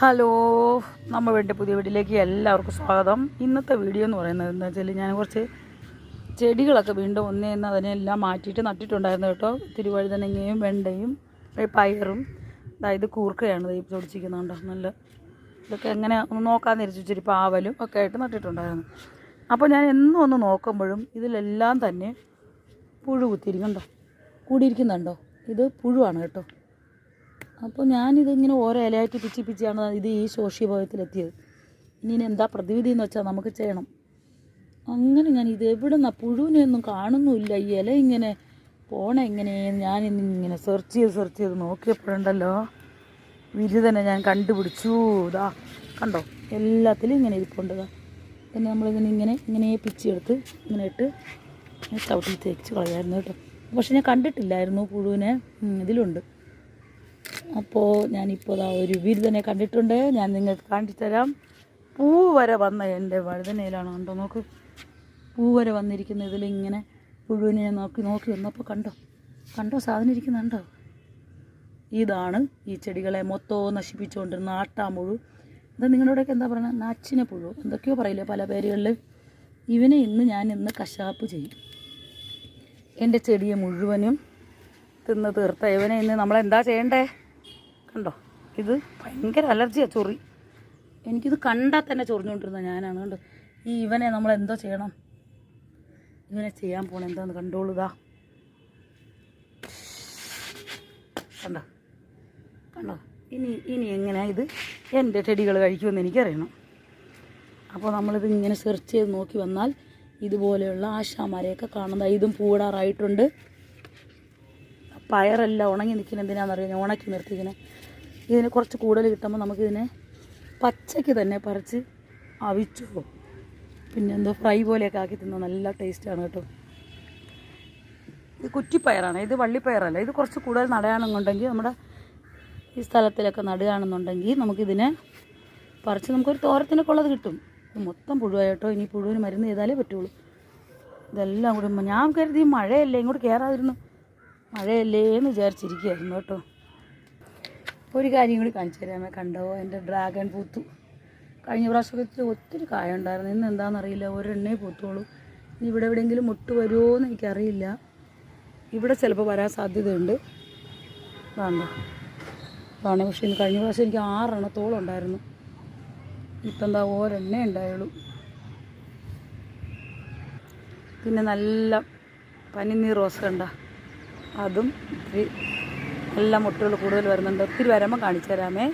Hello നമ്മൾ വേണ്ട പുതിയ വീട്ടിലേക്ക് എല്ലാവർക്കും സ്വാഗതം. ഇന്നത്തെ വീഡിയോ എന്ന് പറയുന്നത് എന്താ വെച്ചാൽ ഞാൻ കുറച്ച് ചെടികളൊക്കെ വീണ്ടും ഒന്നേ നിന്ന് അതിനെല്ലാം മാറ്റിയിട്ട് നട്ടിട്ടുണ്ടായിരുന്നു കേട്ടോ. തിരുവഴുതനങ്ങയും വെണ്ടയും പയറും. അതായത് കൂർക്കയാണ് ഈ പൊടിച്ചിരിക്കുന്നുണ്ടോ നല്ല ഇതൊക്കെ എങ്ങനെ ഒന്ന് നോക്കാമെന്ന് തിരിച്ചു ഇച്ചിരി പാവലും ഒക്കെ ആയിട്ട് നട്ടിട്ടുണ്ടായിരുന്നു. അപ്പോൾ ഞാൻ എന്നും ഒന്ന് നോക്കുമ്പോഴും ഇതിലെല്ലാം തന്നെ പുഴു കുത്തിയിരിക്കുന്നുണ്ടോ? കൂടിയിരിക്കുന്നുണ്ടോ? ഇത് പുഴുവാണ് കേട്ടോ. അപ്പോൾ ഞാനിതിങ്ങനെ ഓരോ ഇലയായിട്ട് പിച്ചി പിച്ചിയാണ് ഇത് ഈ ശോഷ്യഭവത്തിലെത്തിയത് ഇനി എന്താ പ്രതിവിധി എന്ന് വെച്ചാൽ നമുക്ക് ചെയ്യണം. അങ്ങനെ ഞാൻ ഇത് എവിടെ നിന്നാ പുഴുവിനെയൊന്നും കാണുന്നുമില്ല. ഈ ഇല ഇങ്ങനെ പോണ എങ്ങനെയെന്ന് ഞാൻ ഇങ്ങനെ സെർച്ച് ചെയ്ത് സെർച്ച് ചെയ്ത് നോക്കിയപ്പോഴുണ്ടല്ലോ. വിരി തന്നെ ഞാൻ കണ്ടുപിടിച്ചു. ഇതാ കണ്ടോ? എല്ലാത്തിലും ഇങ്ങനെ ഇരിപ്പുണ്ട് പിന്നെ നമ്മളിങ്ങനെ ഇങ്ങനെ ഇങ്ങനെ പിച്ചെടുത്ത് ഇങ്ങനെ ഇട്ട് ചവിട്ടി തേച്ച് കളയായിരുന്നു കേട്ടോ. പക്ഷെ ഞാൻ കണ്ടിട്ടില്ലായിരുന്നു പുഴുവിനെ. ഇതിലുണ്ട്. അപ്പോൾ ഞാനിപ്പോൾ ഒരു വിരുദനെ കണ്ടിട്ടുണ്ട്. ഞാൻ നിങ്ങൾക്ക് കാണിച്ചു തരാം പൂ വരെ വന്ന എന്റെ വഴുതനയിലാണ് കണ്ടോ? നോക്ക്. പൂ വരെ വന്നിരിക്കുന്ന ഇതിലിങ്ങനെ പുഴുവിനെ ഞാൻ നോക്കി നോക്കി വന്നപ്പോൾ കണ്ടോ? കണ്ടോ? സാധനം ഇരിക്കുന്നുണ്ടോ ഇതാണ് ഈ ചെടികളെ മൊത്തവും നശിപ്പിച്ചുകൊണ്ടിരുന്ന ആട്ടാമ്പുഴു ഇത് നിങ്ങളുടെയൊക്കെ എന്താ പറയുക നാച്ചിനെ പുഴു. എന്തൊക്കെയോ പറയില്ലേ പല പേരുകളിൽ ഇവനെ ഇന്ന് ഞാൻ ഇന്ന് കശാപ്പ് ചെയ്യും. എന്റെ ചെടിയെ മുഴുവനും തിന്ന് തീർത്ത ഇവനെ ഇന്ന് നമ്മളെന്താ ചെയ്യണ്ടേ? കണ്ടോ? ഇത് ഭയങ്കര അലർജിയാണ് ചൊറി. എനിക്കിത് കണ്ടാൽ തന്നെ ചൊറിഞ്ഞുകൊണ്ടിരുന്ന ഞാനാണ്. കണ്ടോ? ഈ ഇവനെ നമ്മൾ എന്തോ ചെയ്യണം? ഇവനെ ചെയ്യാൻ പോണ എന്താന്ന് കണ്ടോളുക കണ്ടോ? കണ്ടോ? ഇനി ഇനി എങ്ങനെ ഇത്? എന്റെ ചെടികൾ കഴിക്കുമെന്ന് എനിക്കറിയണം. അപ്പോൾ നമ്മളിത് ഇങ്ങനെ സെർച്ച് ചെയ്ത് നോക്കി വന്നാൽ ഇതുപോലെയുള്ള ആശാമാരെയൊക്കെ കാണുന്നത് ഇതും പൂടാറായിട്ടുണ്ട് പയറെല്ലാം ഉണങ്ങി നിൽക്കുന്ന എന്തിനാണെന്നറിയാം? ഞാൻ ഉണക്കി നിർത്തിക്കുന്നത് ഇതിന് കുറച്ച് കൂടുതൽ കിട്ടുമ്പോൾ നമുക്കിതിനെ പച്ചയ്ക്ക് തന്നെ പറിച്ച് അവിച്ചോ പിന്നെ എന്തോ ഫ്രൈ പോലെയൊക്കെ ആക്കി തിന്നാൽ നല്ല ടേസ്റ്റാണ് കേട്ടോ. ഇത് കുറ്റിപ്പയറാണ്. ഇത് വള്ളിപ്പയറല്ല. ഇത് കുറച്ച് കൂടുതൽ നടയാണെന്നുണ്ടെങ്കിൽ നമ്മുടെ ഈ സ്ഥലത്തിലൊക്കെ നടുകയാണെന്നുണ്ടെങ്കിൽ നമുക്കിതിനെ പറിച്ച് നമുക്കൊരു തോരത്തിനൊക്കെ ഉള്ളത് കിട്ടും. മൊത്തം പുഴുവായിട്ടോ ഇനി പുഴുവിന് മരുന്ന് ചെയ്താലേ പറ്റുള്ളൂ. ഇതെല്ലാം കൂടി ഞാൻ കരുതി മഴയല്ലേ ഇങ്ങോട്ട് കയറാതിരുന്നു. മഴയല്ലേ എന്ന് വിചാരിച്ചിരിക്കുകയായിരുന്നു കേട്ടോ. ഒരു കാര്യം കൂടി കാണിച്ചു തരാമേ കണ്ടോ? എന്റെ ഡ്രാഗൺ പൂത്തു. കഴിഞ്ഞ പ്രാവശ്യമൊക്കെ ഒത്തിരി കായ ഉണ്ടായിരുന്നു. ഇന്ന് എന്താണെന്നറിയില്ല. ഒരെണ്ണേ പൂത്തോളൂ ഇനി ഇവിടെ എവിടെയെങ്കിലും മുട്ട് വരുമോ എന്ന് എനിക്കറിയില്ല. ഇവിടെ ചിലപ്പോൾ വരാൻ സാധ്യതയുണ്ട്. വേണ്ട വേണം പക്ഷേ ഇന്ന് കഴിഞ്ഞ പ്രാവശ്യം എനിക്ക് ആറെണ്ണത്തോളം ഉണ്ടായിരുന്നു. ഇപ്പം എന്താ ഒരെണ്ണേ ഉണ്ടായുള്ളൂ. പിന്നെ നല്ല പനിനീർ റോസ് കണ്ട അതും ഇത്തിരി നല്ല മുട്ടുകൾ കൂടുതൽ വരുന്നുണ്ട്. ഒത്തിരി വരുമ്പോൾ കാണിച്ചു തരാമേ.